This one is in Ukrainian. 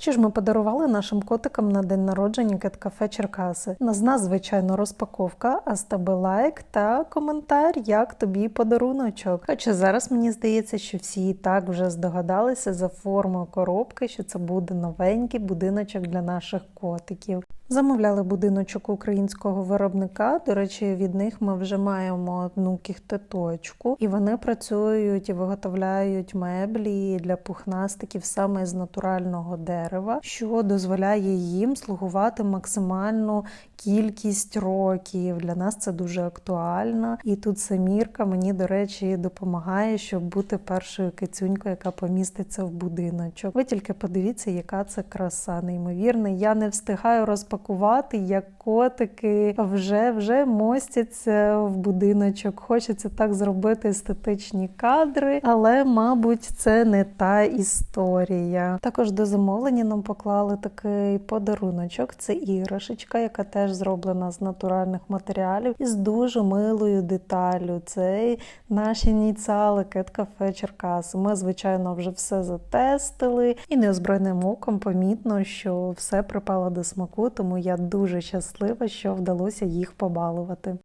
Що ж ми подарували нашим котикам на день народження Кеткафе Черкаси? На з нас, звичайно, розпаковка, а з тебе лайк та коментар, як тобі подаруночок. Хоча зараз мені здається, що всі і так вже здогадалися за формою коробки, що це буде новенький будиночок для наших котиків. Замовляли будиночок українського виробника. До речі, від них ми вже маємо одну кіхтеточку, і вони працюють і виготовляють меблі для пухнастиків саме з натурального дерева, що дозволяє їм слугувати максимальну кількість років. Для нас це дуже актуально. І тут Самірка мені, до речі, допомагає, щоб бути першою кицюнькою, яка поміститься в будиночок. Ви тільки подивіться, яка це краса, неймовірна. Я не встигаю розпакувати, як котики вже вже мостяться в будиночок. Хочеться так зробити естетичні кадри, але, мабуть, це не та історія. Також до замовлення нам поклали такий подаруночок. Це іграшечка, яка теж зроблена з натуральних матеріалів і з дуже милою деталлю. Це наші ініціали Кафе Черкаси. Ми, звичайно, вже все затестили, і неозброєним оком помітно, що все припало до смаку, тому я дуже щаслива, що вдалося їх побалувати.